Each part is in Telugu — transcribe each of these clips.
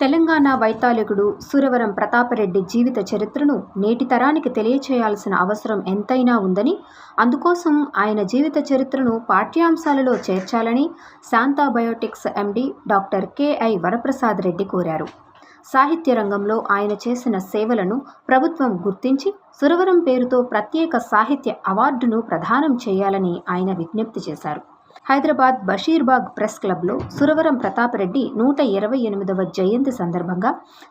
తెలంగాణ వైతాళికుడు సురవరం ప్రతాపరెడ్డి జీవిత చరిత్రను నేటి తరానికి తెలియచేయాల్సిన అవసరం ఎంతైనా ఉందని అందుకోసం ఆయన జీవిత చరిత్రను పాఠ్యాంశాలలో చేర్చాలని Shantha biotics MD doctor K I Varaprasad Reddy కోరారు. సాహిత్య రంగంలో ఆయన చేసిన సేవలను ప్రభుత్వం గుర్తించి సురవరం పేరుతో ప్రత్యేక సాహిత్య అవార్డును ప్రదానం చేయాలని ఆయన విజ్ఞప్తి చేశారు. హైదరాబాద్ బషీర్బాగ్ ప్రెస్ క్లబ్లో సురవరం ప్రతాపరెడ్డి నూట ఇరవై ఎనిమిదవ జయంతి సందర్భంగా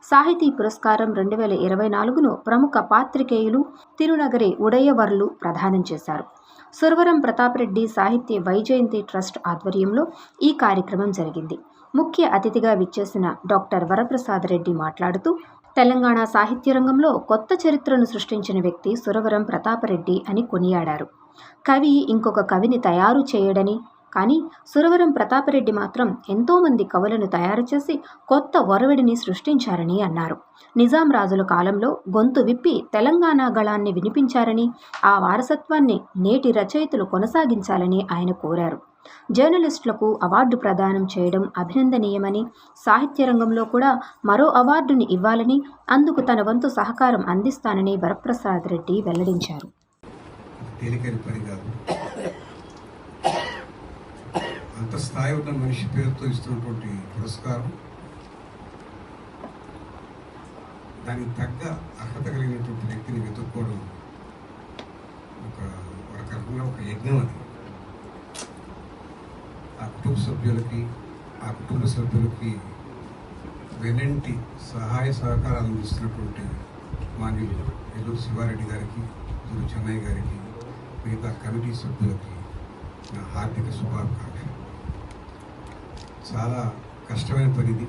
సాహితీ పురస్కారం రెండు వేల ఇరవై నాలుగును ప్రముఖ పాత్రికేయులు తిరునగరి ఉడయవర్లు ప్రదానం చేశారు. సురవరం ప్రతాపరెడ్డి సాహిత్య వైజయంతి ట్రస్ట్ ఆధ్వర్యంలో ఈ కార్యక్రమం జరిగింది. ముఖ్య అతిథిగా విచ్చేసిన డాక్టర్ వరప్రసాద్ రెడ్డి మాట్లాడుతూ తెలంగాణ సాహిత్య రంగంలో కొత్త చరిత్రను సృష్టించిన వ్యక్తి సురవరం ప్రతాపరెడ్డి అని కొనియాడారు. కవి ఇంకొక కవిని తయారు చేయడని కానీ సురవరం ప్రతాపరెడ్డి మాత్రం ఎంతోమంది కవులను తయారు చేసి కొత్త ఒరవడిని సృష్టించారని అన్నారు. నిజాం రాజుల కాలంలో గొంతు విప్పి తెలంగాణ గళాన్ని వినిపించారని ఆ వారసత్వాన్ని నేటి రచయితలు కొనసాగించాలని ఆయన కోరారు. జర్నలిస్టులకు అవార్డు ప్రదానం చేయడం అభినందనీయమని సాహిత్య రంగంలో కూడా మరో అవార్డుని ఇవ్వాలని అందుకు తన వంతు సహకారం అందిస్తానని వరప్రసాద్ రెడ్డి వెల్లడించారు. తేలికైన పని కాదు. అంత స్థాయి ఉన్న మనిషి పేరుతో ఇస్తున్నటువంటి పురస్కారం. దానికి తగ్గ అర్హత కలిగినటువంటి వ్యక్తిని వెతుక్కోవడం ఒక ఒక రకంగా ఒక యజ్ఞం అది. ఆ కుటుంబ సభ్యులకి ఆ కుటుంబ సభ్యులకి వెనంటి సహాయ సహకారాలు అందిస్తున్నటువంటి మాన్యులు ఎల్లూరు శివారెడ్డి గారికి గురు చెన్నయ్య గారికి మిగతా కమిటీ సభ్యులకి నా హార్దిక శుభాకాంక్షలు. చాలా కష్టమైన పనిది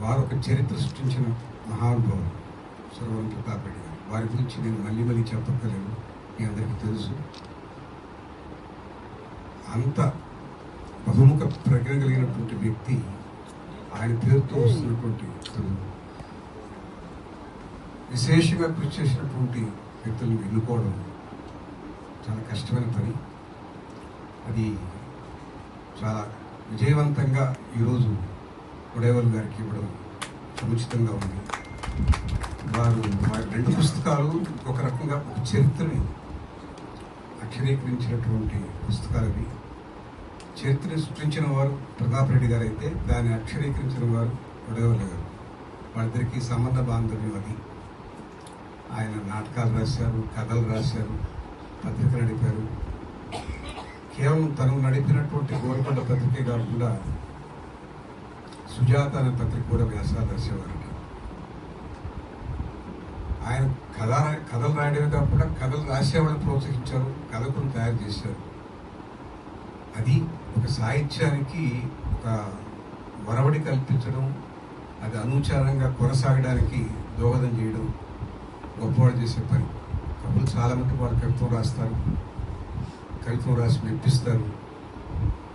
వారు ఒక చరిత్ర సృష్టించిన మహానుభావులు సర్వం ప్రతాప్ రెడ్డి గారు. వారి గురించి నేను మళ్ళీ మళ్ళీ చెప్పక్కర్లేదు మీ అందరికీ తెలుసు. అంత బహుముఖ ప్రజ్ఞ కలిగినటువంటి వ్యక్తి ఆయన పేరుతో వస్తున్నటువంటి విశేషంగా కృషి చేసినటువంటి వ్యక్తులను ఎన్నుకోవడం చాలా కష్టమైన పని. అది చాలా విజయవంతంగా ఈరోజు ఉడేవల్ గారికి ఇవ్వడం సముచితంగా ఉంది. వారు వారి రెండు పుస్తకాలు ఒక రకంగా ఒక చరిత్రని అక్షరీకరించినటువంటి పుస్తకాలు చరిత్రని సృష్టించిన వారు ప్రతాప్ రెడ్డి గారు అయితే దాన్ని అక్షరీకరించిన వారు ఉడేవల్ గారు. వాళ్ళిద్దరికీ సంబంధ బాంధవ్యం అది. ఆయన నాటకాలు రాశారు కథలు రాశారు పత్రికలు నడిపారు. కేవలం తను నడిపినటువంటి గోల్కొండ పత్రికే కాకుండా సుజాత అనే పత్రిక కూడా వ్యాసాలు రాసేవారు ఆయన కథ కథలు రాయడమే కాకుండా కథలు రాసేవాళ్ళని ప్రోత్సహించారు కథకులు తయారు చేశారు. అది ఒక సాహిత్యానికి ఒక వరవడి కల్పించడం అది అనుచారంగా కొనసాగడానికి దోహదం చేయడం గొప్పవాడు చేసే పని. కబులు చాలా మంది వాళ్ళు కవిత్వం రాస్తారు. కవిత్వం రాసి మెప్పిస్తారు.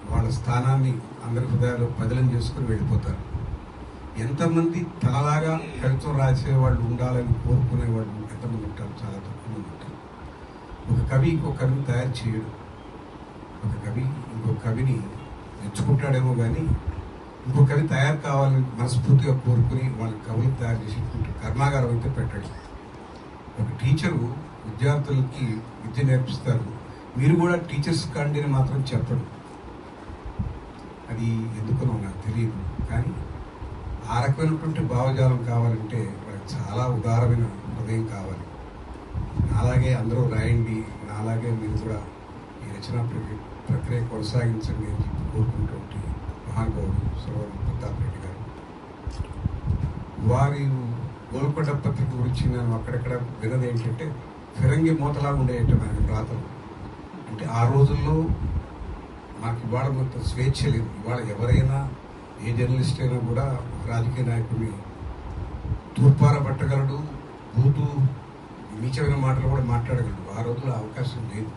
వాళ్ళ స్థానాన్ని అందరి హృదయాల్లో పదిలం చేసుకుని వెళ్ళిపోతారు. ఎంతమంది తనలాగా కవిత్వం రాసే వాళ్ళు ఉండాలని కోరుకునే వాళ్ళు ఎంతమంది ఉంటారు? చాలా తక్కువ ఉంటారు. ఒక కవి ఇంకో కవిని తయారు చేయడు. ఒక కవి ఇంకో కవిని మెచ్చుకుంటాడేమో కానీ ఇంకో కవి తయారు కావాలని మనస్ఫూర్తిగా కోరుకుని వాళ్ళ కవులు తయారు చేసేటువంటి కర్మాగారం అయితే పెట్టాడు. ఒక టీచరు విద్యార్థులకి విద్య నేర్పిస్తారు. మీరు కూడా టీచర్స్ కండి అని మాత్రం చెప్పడు అది ఎందుకనో నాకు తెలియదు. కానీ ఆ రకమైనటువంటి భావజాలం కావాలంటే వాళ్ళకి చాలా ఉదారమైన హృదయం కావాలి. నాలాగే అందరూ రాయండి నాలాగే మీరు కూడా ఈ రచనా ప్రక్రియ ప్రక్రియ కొనసాగించండి అని చెప్పి కోరుకున్నటువంటి మహానుభావుడు సురవరం ప్రతాప్ రెడ్డి గారు. వారి గోల్కొండ పత్రిక గురించి నేను అక్కడక్కడ విన్నది ఏంటంటే ఫిరంగి మూతలా ఉండేటం ఆయన రాతలు అంటే ఆ రోజుల్లో మాకు ఇవాళ మొత్తం స్వేచ్ఛ లేదు. ఇవాళ ఎవరైనా ఏ జర్నలిస్ట్ అయినా కూడా రాజకీయ నాయకుడిని తూర్పార పట్టగలడు బూతు నీచమైన మాటలు కూడా మాట్లాడగలడు. ఆ రోజుల్లో అవకాశం లేదు.